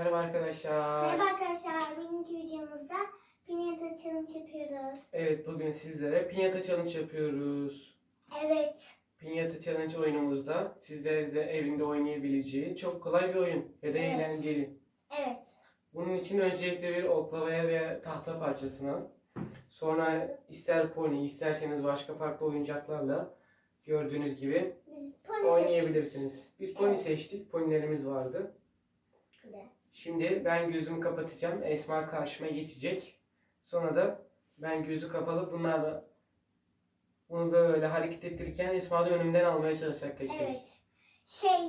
Merhaba arkadaşlar. Merhaba arkadaşlar, bugünkü videomuzda Pinyata Challenge yapıyoruz. Evet bugün sizlere Pinyata Challenge yapıyoruz. Evet, Pinyata Challenge oyunumuzda sizler de evinde oynayabileceği çok kolay bir oyun ve de Evet. eğlenceli. evet, Bunun için öncelikle bir oklavaya veya tahta parçasına sonra ister pony isterseniz başka farklı oyuncaklarla gördüğünüz gibi biz pony oynayabilirsiniz. Biz pony Evet. seçtik. Ponylerimiz vardı. seçtik. Şimdi ben gözümü kapatacağım. Esma karşıma geçecek. Sonra da ben gözü kapalı bunlarla bunu böyle hareket ettirirken Esma da önümden almaya çalışacak tek tek. Evet, şey,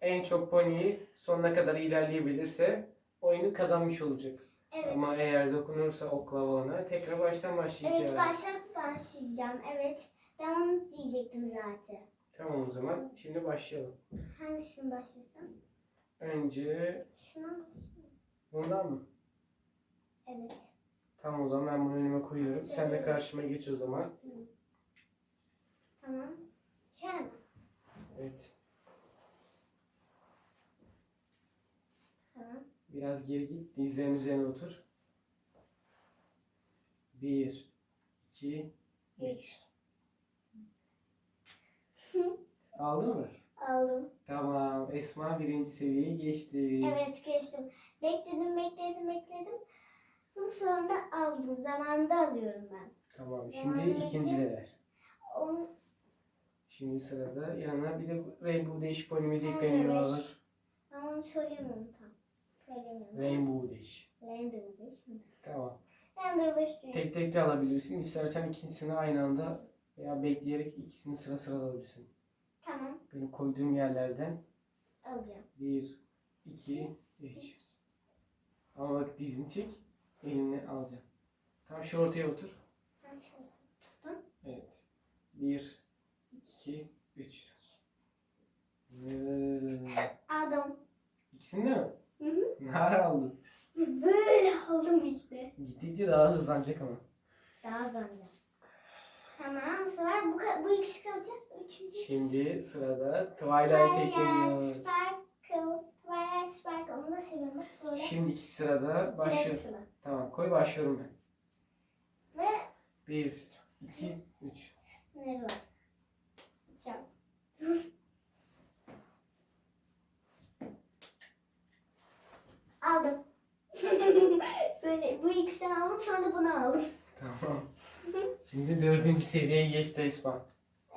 En çok pony'yi sonuna kadar ilerleyebilirse oyunu kazanmış olacak. evet. Ama eğer dokunursa oklava ona tekrar baştan başlayacağız. Evet, başlayıp başlayacağım. Evet, ben onu diyecektim zaten. Tamam o zaman şimdi başlayalım. Hangisini başlasam? Önce bundan mı? Evet. Tamam o zaman ben bunu önüme koyuyorum. Sen de karşıma geç o zaman. Tamam. Şöyle? Evet. Tamam. Biraz geri git. Dizlerin üzerine otur. Bir, iki, üç. Aldın mı? Aldım. Tamam. Esma birinci seviyeyi geçti. Evet, geçtim. Bekledim, bekledim, bekledim. Bunu sonra aldım. Zamanında alıyorum ben. Tamam. Şimdi bekle. ikinciler. Onu Şimdi sırada yanına bir de Rainbow Dash ponimiz Evet. ekleniyor. Ben onu söylemiyorum tam. Söylemiyorum. Rainbow Dash. Render 5 mi? Tamam. Render 5 değil. Tek tek de alabilirsin. İstersen ikisini aynı anda veya bekleyerek ikisini sıra sıra alabilirsin. Benim koyduğum yerlerden Alacağım. Bir, iki, üç. Ama bak dizini çek. Elini alacağım. Tam şu ortaya otur. Ben şöyle tuttum. Evet. Bir, iki, üç. Aldım. İkisini de mi? Hı hı. Nerede aldın? Böyle aldım işte. Gittikçe daha hızlanacak ama. Daha hızlanacağım. Tamam sefer bu, bu ikisi kalacak. Üçüncü. Şimdi sırada Twilight ekleniyor. Sparkle. Twilight Sparkle. Onu da seviyorum. Böyle. Şimdiki sırada başlıyor. sıra. Tamam koy başlıyorum ben. Ve Bir, iki, üç. ne var? Aldım. Böyle bu ikisini aldım sonra bunu aldım. Tamam. Şimdi dördüncü seviyeye geçti Esma.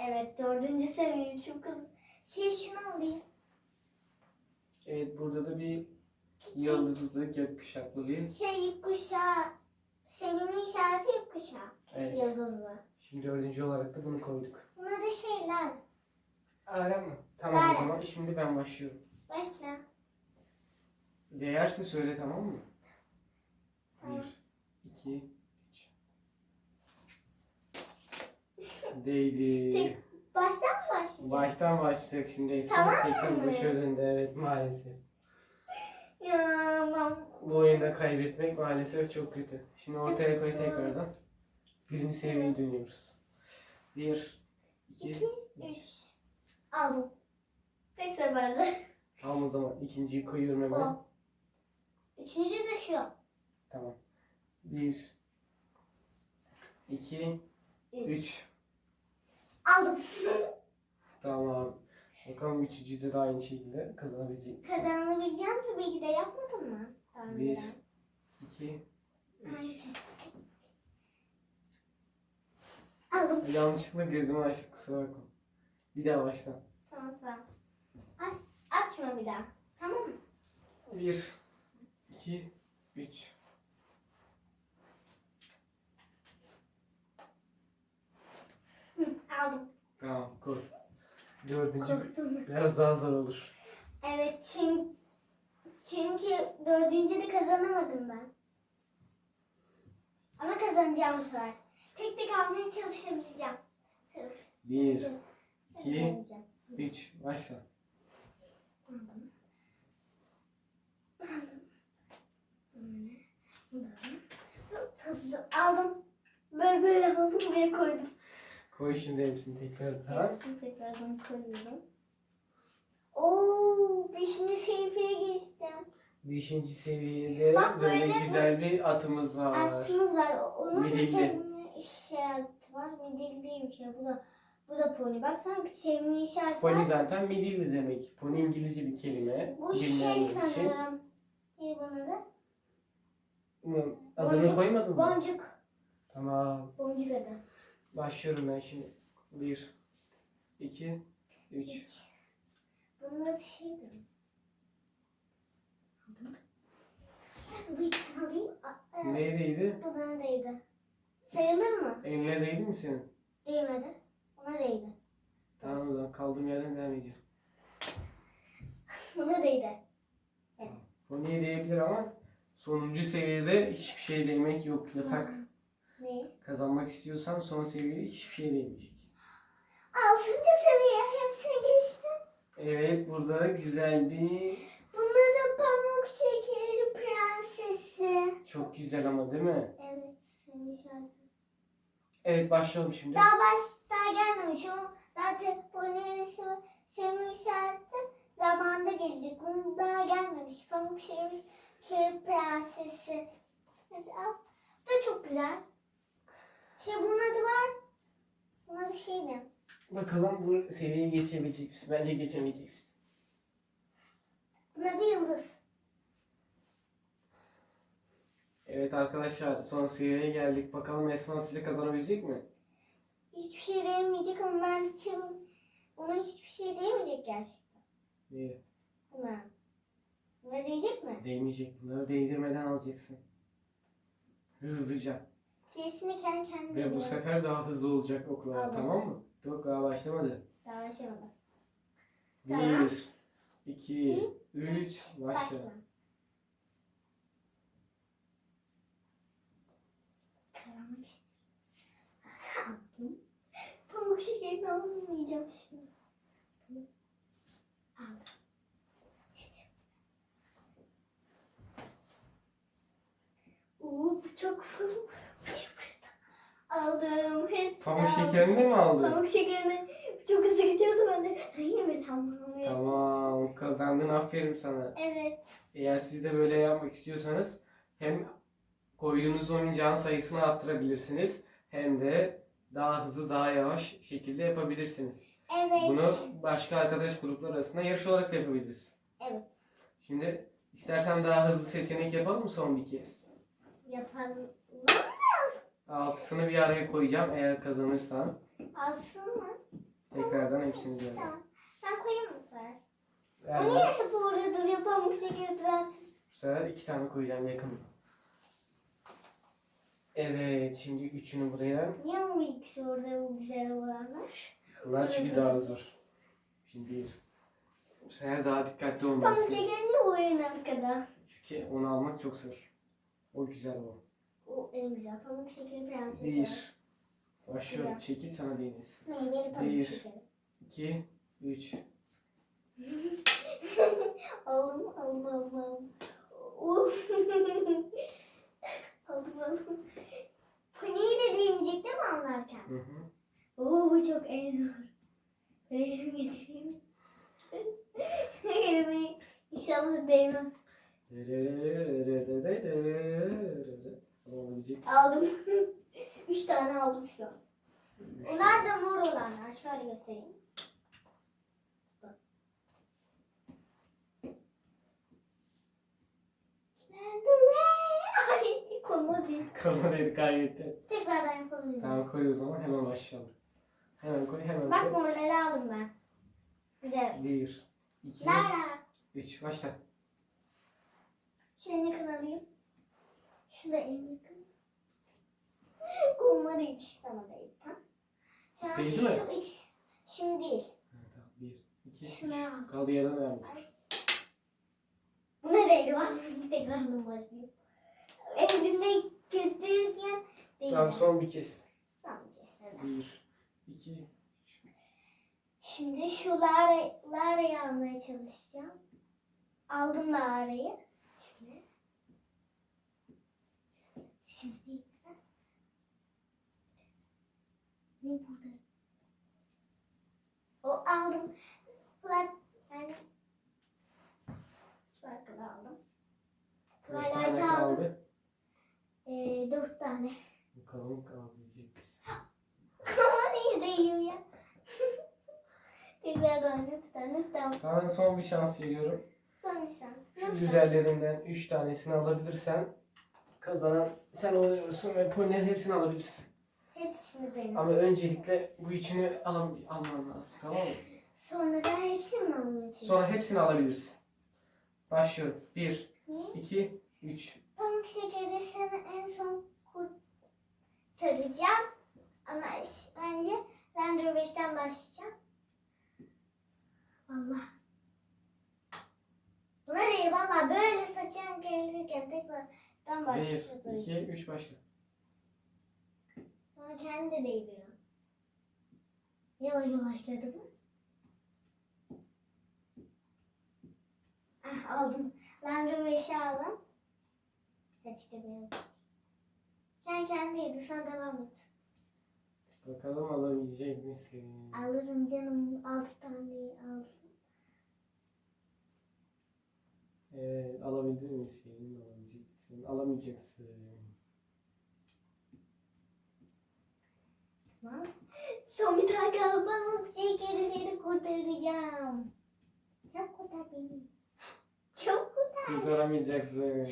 Evet dördüncü seviye çok hızlı. Şey şunu alayım. Evet burada da bir Küçük. yıldızlı gökkuşaklı bir. Şey kuşağı. Sevimli işareti yok kuşağı. Evet. Yıldızlı. Şimdi dördüncü olarak da bunu koyduk. Buna da şeyler. Öyle mi? Tamam o Öyle. zaman şimdi ben başlıyorum. Başla. Değerse söyle tamam mı? Tamam. Bir, iki, üç. Değdi. Tek- Baştan mı başlayayım? Baştan başlayacak şimdi Esma. Tamam Tekrar mı? başa döndü evet maalesef. Ya ben Bu oyunda kaybetmek maalesef çok kötü. Şimdi ortaya koy tekrardan. Birinci seviyeye dönüyoruz. Bir, iki, İki, üç. üç. Aldım. Tek seferde. Tamam o zaman ikinciyi koyuyorum hemen. O. Üçüncü de şu. Tamam. Bir, iki, Üç. üç. Aldım. Tamam. Bakalım üçüncüde de aynı şekilde kazanabilecek misin? Kazanabileceğim tabii ki de yapmadım mı? Daha Bir, önceden. iki, üç. Aldım. Yanlışlıkla gözümü açtım kusura bakma. Bir daha baştan. Tamam tamam. Aç, açma bir daha. Tamam mı? Bir, iki, üç. Hı, aldım. Tamam koy. Dördüncü Korktum. biraz daha zor olur. Evet çünkü, çünkü dördüncü de kazanamadım ben. Ama kazanacağım bu sefer. Tek tek almaya çalışabileceğim. Çalış- Bir, iki, üç. Başla. Aldım. Böyle böyle aldım buraya koydum. Koy şimdi hepsini tekrar daha. Hepsini tekrardan koyuyorum. Oo, beşinci sayfaya geçtim. Beşinci seviyede Bak böyle, böyle güzel bir atımız var. Atımız var. Onun da Midilli. sevimli işareti var. Midilli bir şey. Bu da bu da pony. Bak sanki sevimli işareti Pony var. zaten midilli demek. Pony İngilizce bir kelime. Bu şey Bilmeyenler için. sanırım. Ne bunun adı? Hı, Adını Boncuk. koymadın mı? Boncuk. Tamam. Boncuk adı. Başlıyorum ben şimdi. Bir, iki, üç. Hiç. Bunun adı şeydi. Bu ikisini alayım. E, Neredeydi? Bu bana değdi. Sayılır mı? Eline değdi mi senin? Değmedi. Ona değdi. Tamam o zaman kaldığım yerden devam ediyorum. Buna değdi. Pony'ye değebilir ama sonuncu seviyede hiçbir şey değmek yok. Yasak. Ne? Kazanmak istiyorsan son seviyede hiçbir şey değmeyecek. Altıncı seviye hepsini geçtim. Evet burada güzel bir Bunlar da pamuk şekeri prensesi. çok güzel ama değil mi? Evet, işaretin. Evet başlayalım şimdi. Daha baş, daha gelmemiş. O zaten ponisi senin işareti zamanda gelecek. Bunun daha gelmemiş. Pamuk şekeri prensesi. Hadi al. Bu da çok güzel. Şey bunun adı var. Bunun adı şey ne? Bakalım bu seviyeye geçebilecek misin? Bence geçemeyeceksin. Bunun adı yıldız. Evet arkadaşlar son seviyeye geldik. Bakalım Esma sizce kazanabilecek mi? Hiçbir şey değmeyecek ama ben için ona hiçbir şey değmeyecek gerçekten. İyi. Buna. Buna değecek mi? Değmeyecek. Bunları değdirmeden alacaksın. Hızlıca. Kesinlikle kendi kendine Ve bu sefer daha hızlı olacak oklar Aldım. tamam mı? Yok daha başlamadı. Daha başlamadı. Tamam. Bir, iki, üç, başla. Başla. Karamak istiyorum. Pamuk şekerini almayacağım şimdi. Aldım. Oo, bu çok. Hepsini Pamuk şekerini mi aldın? Pamuk şekerini çok hızlı gidiyordu ben de. Hayır mı tamam. kazandın aferin sana. Evet. Eğer siz de böyle yapmak istiyorsanız hem koyduğunuz oyuncağın sayısını arttırabilirsiniz hem de daha hızlı daha yavaş şekilde yapabilirsiniz. Evet. Bunu başka arkadaş gruplar arasında yarış olarak da yapabiliriz. Evet. Şimdi istersen daha hızlı seçenek yapalım mı son bir kez? Yapalım. Altısını bir araya koyacağım eğer kazanırsan. Alsın mı? Tekrardan hepsini araya. Tamam. Ben koyayım mı? Yani O niye hep orada duruyor pamuk şekeri prenses? bu sefer iki tane koyacağım yakın. Evet şimdi üçünü buraya. Niye bu ikisi orada bu güzel olanlar? Bunlar çünkü daha zor. Şimdi bir. Bu sefer daha dikkatli Pamuk olmalısın. şekeri niye o en arkada? Çünkü onu almak çok zor. O güzel o. O en güzel pamuk şekeri prensesi. Bir. Başlıyorum. Çekil sana değmesin. Meyveli pamuk Bir. şekeri. İki. Üç. aldım aldım aldım aldım. Oh. aldım aldım. Paniği de değmeyecek değil mi anlarken? Hı hı. Oo bu çok en zor. Elimi getireyim. Elimi inşallah değmez. Olabilecek. Aldım. Üç tane aldım şu an. Onlar da mor olanlar. Şöyle göstereyim. Kalmadıydı kaybetti. Tekrardan yapabiliriz. Tamam koy o zaman hemen başlayalım. Hemen koy hemen Bak koy. morları aldım ben. Güzel. Bir. iki, Lara. Üç. Başla. Şu en yakın alayım. Şu da en Olmadı hiç değil. Tamam. Şu Değdi şu mi? iki. Şimdi değil. Evet, tamam. Bir. iki, üç. Kaldığı yerden devam et. Bu nereydi? Ben tekrardan başlayayım. Elimde gösterirken değil. Tamam son bir kez. Son bir kez. Bir. iki, Şimdi şu Lara, Lara'yı almaya çalışacağım. Aldım Lara'yı. Şöyle. Şimdi ne burada? O aldım. Plat yani Sparkle'ı aldım. kaldı? Ee, dört tane. Bakalım kalabilecek misin? Ama niye değiyor ya? Tekrardan lütfen lütfen. Sana son bir şans veriyorum. Son bir şans. Şu Lütfen. üzerlerinden 3 tanesini alabilirsen kazanan sen oluyorsun ve polilerin hepsini alabilirsin. Hepsini benim. Ama öncelikle bu üçünü alam alman lazım tamam mı? Sonra da hepsini mi anlatacağım? Sonra hepsini alabilirsin. Başlıyorum. 1, Niye? 2, 3. Pamuk şekeri seni en son kurtaracağım. Ama iş- bence Land Rover 5'ten başlayacağım. Allah. Buna değil valla böyle saçın gelirken tekrardan 1, başlayacağım. 2, 3 başla. Bana kendi de değdiriyor. Yavaş yavaşladı bu. Ah aldım. Land Rover 5'i aldım. Saçta beyaz. Sen kendiydi sen devam et. Bakalım alabilecek misin? Alırım canım. Altı tane aldım. Evet, alabilir misin? Alabilecek misin? Alamayacaksın. Tamam. Son bir tane kaldı. Pamuk şekeri seni kurtaracağım. Çok kurtar beni. Çok kurtar. Kurtaramayacaksın.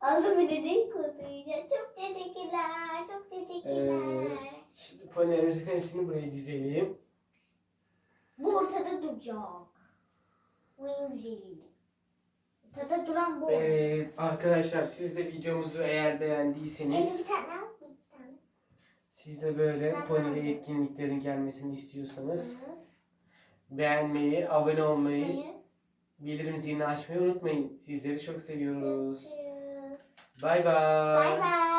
Aldım bile değil kurtaracağım. Çok teşekkürler. Çok teşekkürler. Evet. Şimdi ponilerimizin hepsini buraya dizelim. Bu ortada duracak. Bu en güzeli. Ortada duran bu. Evet arkadaşlar siz de videomuzu eğer beğendiyseniz tane. siz de böyle aldım. etkinliklerin gelmesini istiyorsanız. Beğenmeyi, abone olmayı, bildirim zilini açmayı unutmayın. Sizleri çok seviyoruz. Seviyoruz. Bay bay. Bay bay.